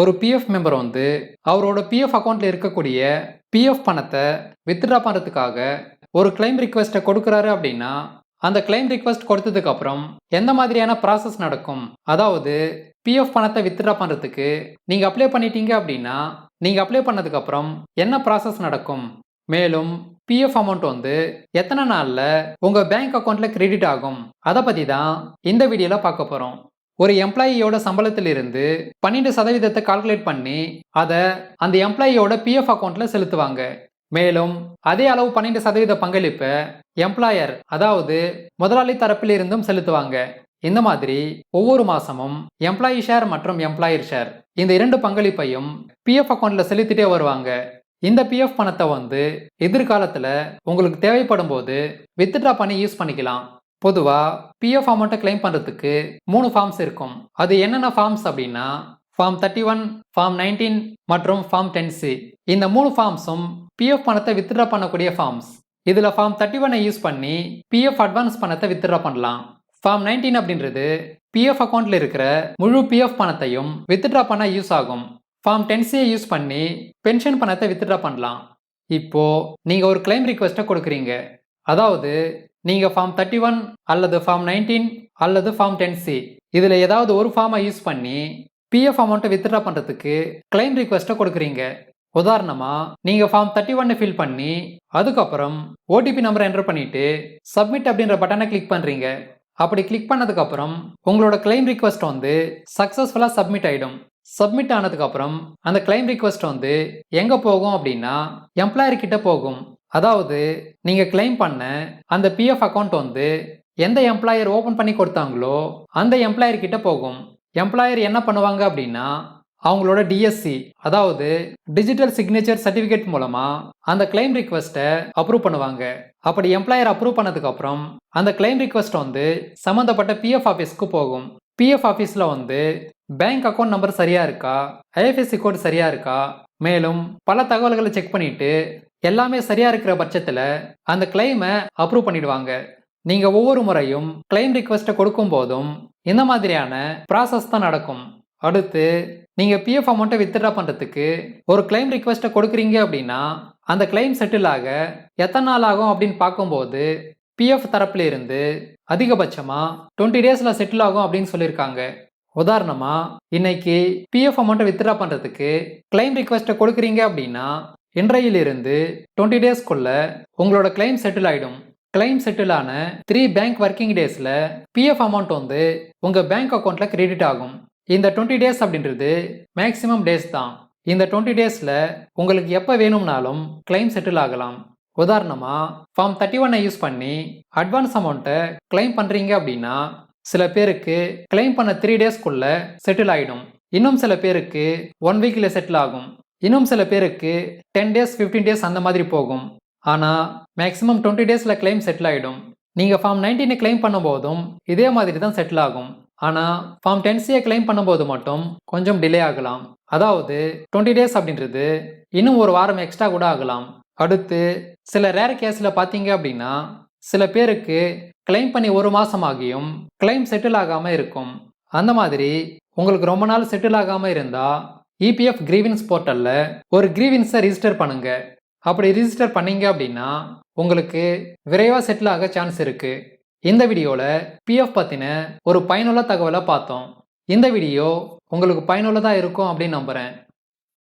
ஒரு PF member வந்து அவரோட பிஎஃப் அக்கௌண்ட்டில் இருக்கக்கூடிய பிஎஃப் பணத்தை வித்ட்ரா பண்ணுறதுக்காக ஒரு கிளைம் ரிக்வெஸ்ட்டை கொடுக்குறாரு அப்படின்னா அந்த கிளைம் ரிக்வெஸ்ட் கொடுத்ததுக்கப்புறம் எந்த மாதிரியான ப்ராசஸ் நடக்கும்? அதாவது பிஎஃப் பணத்தை வித்ட்ரா பண்ணுறதுக்கு நீங்கள் அப்ளை பண்ணிட்டீங்க அப்படின்னா நீங்கள் அப்ளை பண்ணதுக்கப்புறம் என்ன ப்ராசஸ் நடக்கும்? மேலும் பிஎஃப் அமௌண்ட் வந்து எத்தனை நாளில் உங்கள் பேங்க் அக்கௌண்ட்டில் கிரெடிட் ஆகும்? அதை பற்றி தான் இந்த வீடியோவில் பார்க்க போகிறோம் ஒரு எம்ப்ளாயியோட சம்பளத்திலிருந்து பன்னெண்டு சதவீதத்தை கால்குலேட் பண்ணி அதை அந்த எம்ப்ளாயியோட பிஎஃப் அக்கௌண்ட்டில் செலுத்துவாங்க. மேலும் அதே அளவு பன்னெண்டு சதவீத பங்களிப்பை எம்ப்ளாயர் அதாவது முதலாளி தரப்பிலிருந்தும் செலுத்துவாங்க. இந்த மாதிரி ஒவ்வொரு மாசமும் எம்ப்ளாயி ஷேர் மற்றும் எம்ப்ளாயர் ஷேர் இந்த இரண்டு பங்களிப்பையும் பிஎஃப் அக்கௌண்ட்ல செலுத்திட்டே வருவாங்க. இந்த பிஎஃப் பணத்தை வந்து எதிர்காலத்துல உங்களுக்கு தேவைப்படும் போது வித்ட்ரா பண்ணி யூஸ் பண்ணிக்கலாம். பொதுவாக பிஎஃப் அமௌண்ட்டை கிளைம் பண்ணுறதுக்கு மூணு ஃபார்ம்ஸ் இருக்கும். அது என்னென்ன ஃபார்ம்ஸ் அப்படின்னா form thirty one form nineteen மற்றும் ஃபார்ம் டென் சி இந்த மூணு ஃபார்ம்ஸும் பிஎஃப் பணத்தை வித்ட்ரா பண்ணக்கூடிய ஃபார்ம்ஸ் இதில் ஃபார்ம் தேர்ட்டி ஒன்னை யூஸ் பண்ணி பிஎஃப் அட்வான்ஸ் பணத்தை வித்ட்ரா பண்ணலாம். ஃபார்ம் நைன்டீன் அப்படின்றது பிஎஃப் அக்கௌண்ட்டில் இருக்கிற முழு பிஎஃப் பணத்தையும் வித்ட்ரா பண்ண யூஸ் ஆகும். ஃபார்ம் டென்சியை யூஸ் பண்ணி பென்ஷன் பணத்தை வித்ட்ரா பண்ணலாம். இப்போ நீங்கள் ஒரு கிளைம் ரிக்வெஸ்ட்டை கொடுக்குறீங்க. அதாவது நீங்கள் ஃபார்ம் தேர்ட்டி ஒன் அல்லது ஃபார்ம் நைன்டீன் அல்லது ஃபார்ம் டென் சி இதில் ஏதாவது ஒரு ஃபார்மை யூஸ் பண்ணி பிஎஃப் அமௌண்ட்டை வித்ட்ரா பண்ணுறதுக்கு கிளைம் ரிக்வெஸ்ட்டை கொடுக்குறீங்க. உதாரணமாக நீங்கள் ஃபார்ம் தேர்ட்டி ஒன்னை ஃபில் பண்ணி அதுக்கப்புறம் ஓடிபி நம்பரை என்டர் பண்ணிவிட்டு சப்மிட் அப்படின்ற பட்டனை கிளிக் பண்ணுறீங்க அப்படி கிளிக் பண்ணதுக்கப்புறம் உங்களோட கிளைம் ரிக்வெஸ்ட் வந்து சக்ஸஸ்ஃபுல்லாக சப்மிட் ஆகிடும் சப்மிட் ஆனதுக்கப்புறம் அந்த கிளைம் ரிக்வெஸ்ட் வந்து எங்கே போகும் அப்படின்னா எம்ப்ளாயர் கிட்ட போகும். அதாவது நீங்க கிளைம் பண்ண அந்த பிஎஃப் அக்கௌண்ட் வந்து எந்த எம்ப்ளாயர் ஓபன் பண்ணி கொடுத்தாங்களோ அந்த எம்ப்ளாயர் கிட்ட போகும். எம்ப்ளாயர் என்ன பண்ணுவாங்க அப்படின்னா அவங்களோட டிஎஸ்சி அதாவது டிஜிட்டல் சிக்னேச்சர் சர்டிஃபிகேட் மூலமா அந்த கிளைம் ரிக்வெஸ்ட்டை அப்ரூவ் பண்ணுவாங்க. அப்படி எம்ப்ளாயர் அப்ரூவ் பண்ணதுக்கு அப்புறம் அந்த கிளைம் ரிக்வெஸ்ட் வந்து சம்மந்தப்பட்ட பிஎஃப் ஆஃபீஸ்க்கு போகும். பிஎஃப் ஆஃபீஸில் வந்து பேங்க் அக்கௌண்ட் நம்பர் சரியா இருக்கா? ஐஎஃப்எஸ்சி கோட் சரியா இருக்கா? மேலும் பல தகவல்களை செக் பண்ணிட்டு எல்லாமே சரியா இருக்கிற பட்சத்தில் அந்த கிளைமை அப்ரூவ் பண்ணிடுவாங்க. நீங்க ஒவ்வொரு முறையும் கிளைம் ரிக்வெஸ்ட்டை கொடுக்கும் போதும் இந்த மாதிரியான ப்ராசஸ் தான் நடக்கும். அடுத்து நீங்க பிஎஃப் அமௌண்ட்டை வித்ட்ரா பண்றதுக்கு ஒரு கிளைம் ரிக்வெஸ்ட்டை கொடுக்குறீங்க அப்படின்னா அந்த கிளைம் செட்டில் ஆக எத்தனை நாள் ஆகும் அப்படின்னு பார்க்கும்போது பிஎஃப் தரப்புல இருந்து அதிகபட்சமா டுவெண்ட்டி டேஸ்ல செட்டில் ஆகும் அப்படின்னு சொல்லியிருக்காங்க. உதாரணமா இன்னைக்கு பிஎஃப் அமௌண்ட்டை வித்ட்ரா பண்றதுக்கு கிளைம் ரிக்வெஸ்ட்டை கொடுக்குறீங்க அப்படின்னா இன்றையிலிருந்து டுவெண்ட்டி டேஸ்க்குள்ள உங்களோட கிளைம் செட்டில் ஆயிடும். கிளைம் செட்டில் ஆன த்ரீ பேங்க் ஒர்க்கிங் டேஸில் பிஎஃப் அமௌண்ட் வந்து உங்கள் பேங்க் அக்கௌண்ட்டில் கிரெடிட் ஆகும். இந்த டுவெண்ட்டி டேஸ் அப்படின்றது மேக்ஸிமம் டேஸ் தான். இந்த டுவெண்ட்டி டேஸில் உங்களுக்கு எப்போ வேணும்னாலும் கிளைம் செட்டில் ஆகலாம். உதாரணமாக ஃபார்ம் தேர்ட்டி ஒன்னை யூஸ் பண்ணி அட்வான்ஸ் அமௌண்ட்டை கிளைம் பண்ணுறீங்க அப்படின்னா சில பேருக்கு கிளைம் பண்ண த்ரீ டேஸ்க்குள்ள செட்டில் ஆகிடும் இன்னும் சில பேருக்கு ஒன் வீக்கில் செட்டில் ஆகும். இன்னும் சில பேருக்கு டென் டேஸ் ஃபிஃப்டீன் டேஸ் அந்த மாதிரி போகும். ஆனால் மேக்ஸிமம் டுவெண்ட்டி டேஸில் கிளைம் செட்டில் ஆகிடும் நீங்கள் ஃபார்ம் நைன்டீனை கிளைம் பண்ணும்போதும் இதே மாதிரி தான் செட்டில் ஆகும். ஆனால் ஃபார்ம் டென்சியை கிளைம் பண்ணும்போது மட்டும் கொஞ்சம் டிலே ஆகலாம். அதாவது டுவெண்ட்டி டேஸ் அப்படின்றது இன்னும் ஒரு வாரம் எக்ஸ்ட்ரா கூட ஆகலாம். அடுத்து சில ரேர் கேஸில் பார்த்தீங்க அப்படின்னா சில பேருக்கு கிளைம் பண்ணி ஒரு மாதம் ஆகியும் கிளைம் செட்டில் ஆகாமல் இருக்கும். அந்த மாதிரி உங்களுக்கு ரொம்ப நாள் செட்டில் ஆகாமல் இருந்தால் இபிஎஃப் கிரீவின்ஸ் போர்ட்டலில் ஒரு கிரீவின்ஸை ரிஜிஸ்டர் பண்ணுங்க. அப்படி ரிஜிஸ்டர் பண்ணீங்க அப்படின்னா உங்களுக்கு விரைவாக செட்டில் ஆக சான்ஸ் இருக்குது இந்த வீடியோவில் பிஎஃப் பற்றின ஒரு பயனுள்ள தகவலை பார்த்தோம். இந்த வீடியோ உங்களுக்கு பயனுள்ளதாக இருக்கும் அப்படின்னு நம்புகிறேன்